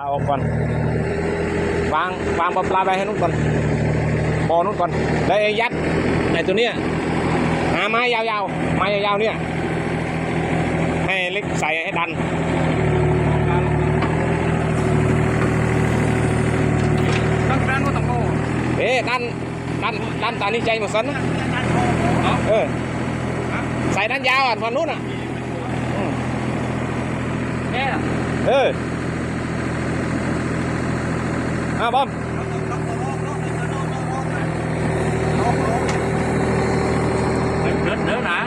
เอาออกก่อนวางวางปลาปลาไปให้นู้นก่อนบอนู้นก่อนแล้วเองยัดไอ้ตัวเนี้ยหาไม้ยาวๆไม้ยาวๆเนี่ยให้เล็กใส่ให้ดันต้องการว่าต้องโง่เอ๊ะดันดันดันตานี้ใจหมดสันนะการโง่เนาะเออใส่ด้านยาวอะฝั่งนู้นอะอืมแค่เออ อะบอมเดินเดินนะ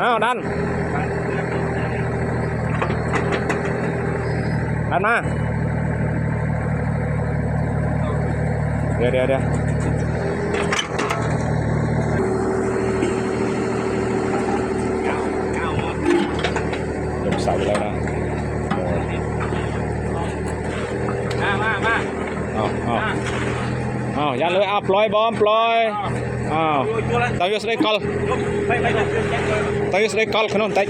อ้าวดัน ดันมา เดี๋ยวเดี๋ยวเดี๋ยวยกเสาไปแล้วนะ យ៉ាងលើអាប់ប្លយបងប្លយអោតើយកស្ដីកលតើយកស្ដីកលក្នុងបន្តិច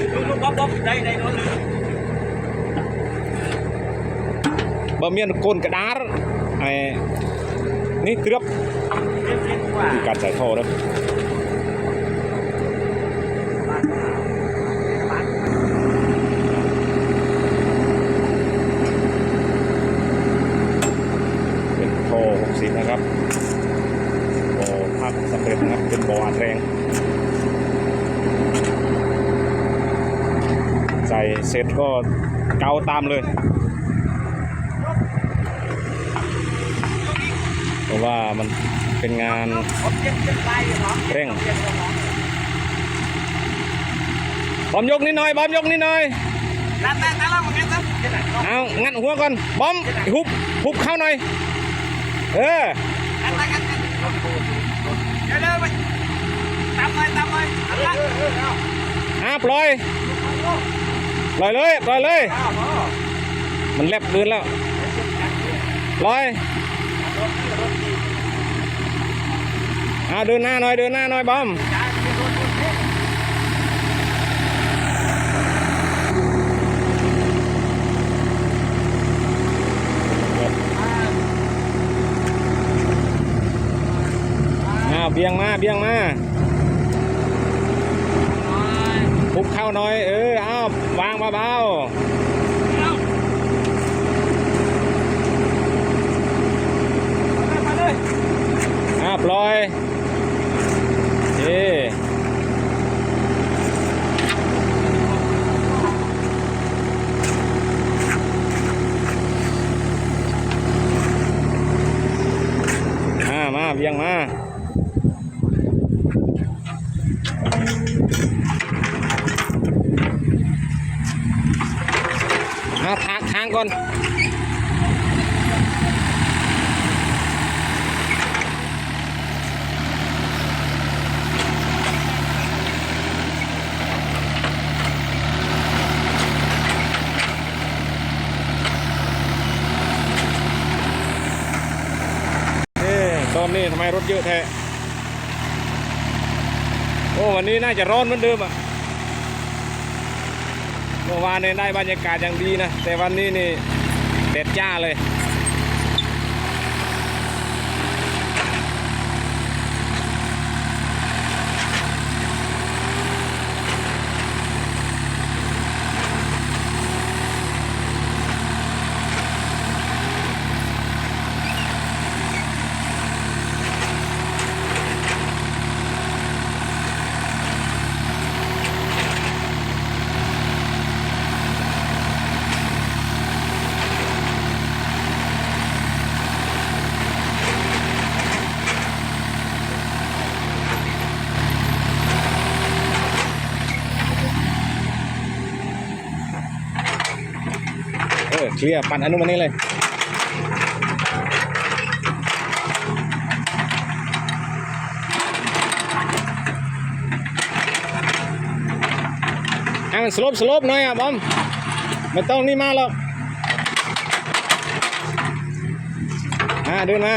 បើមានកូនកដារហើយនេះគ្រាប់កាត់ចៃខោទៅ แรง ใส่เสร็จก็เกาตามเลย เพราะว่ามันเป็นงานเร่งบอมยกนิดหน่อยบอมยกนิดหน่อยเราเหมือนกันครับเจ็บไหนเอางัดหัวก่อนบอมหุบหุบเข้าหน่อย เออ อะไรอ่าปล่อย ปล่อยเลย ปล่อยเลย มันแลบเกินแล้ว ปล่อยอ่าเดินหน้าหน่อย เดินหน้าหน่อยบอมอ้าเบียงมา เบียงมา พุบเข้าน่อย เออเอาวางเบาๆอ้าปล่อยเออมาเบียงมาทางทาง ก่อนตอนนี้ทำไมรถเยอะแท้ โอ้ วันนี้น่าจะร้อนเหมือนเดิมอะ เมื่อวานเนี่ยได้บรรยากาศอย่างดีนะ แต่วันนี้นี่เด็ดจ้าเลย เคลียร์ปั่นอนุมานี่เลยให้มันสลบสลบหน่อยอะบอมไม่ต้องนี่มาหรอกอ่าเดินมา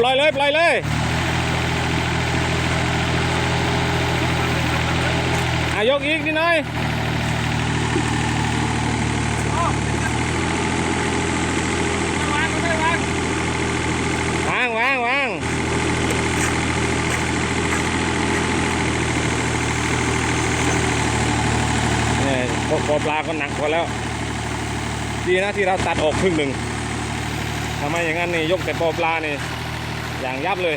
ปล่อยเลยปล่อยเลยอายกอีกนิดหน่อยวางวางวางวางวางเนี่ยพวกปลาก็หนักกว่าแล้ว ดีนะที่เราตัดออกครึ่งหนึ่งทำไมอย่างนั้นนี่ยกแต่ปอปลานี่ อย่างยับเลย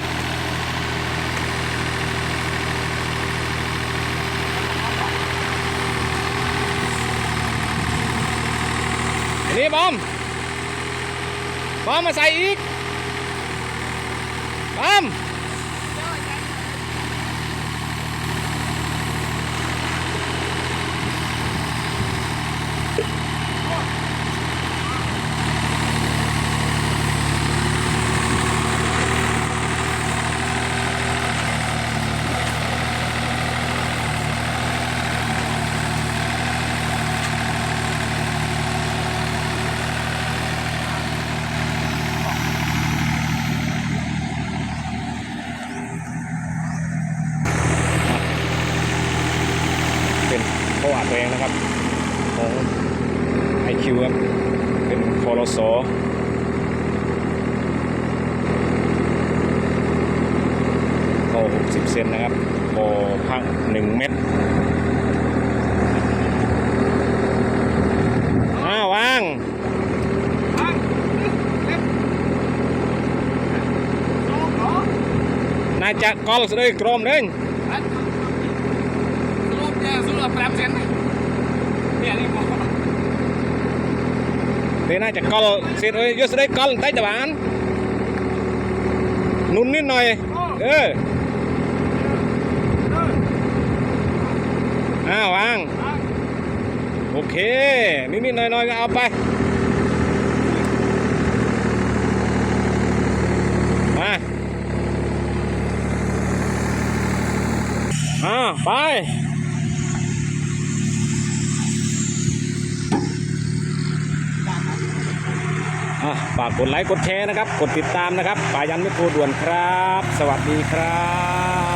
นี่บอม บอมมาใส่อีก บอม เป็นประวัติตัวเองนะครับ ของไอคิวครับ เป็นฟอลโซโอ้60 เซนนะครับโอพัก1เม็ดอ้าววางวางน่าจะกอลสุดเลยกรมเด้ง อันสรุปเนี่ยสรุปแปรเซนเนี่ยนี่บอก เดี๋ยวน่าจะกอลเสร็จเลยยศได้กอลใต้ตะบานนุ่นนิดหน่อย เอออ้าววาง โอเค นิดๆหน่อยๆก็เอาไป มาอ่าวไป ฝากกดไลค์กดแชร์นะครับ กดติดตามนะครับป่ายันไม่โคด่วนครับ สวัสดีครับ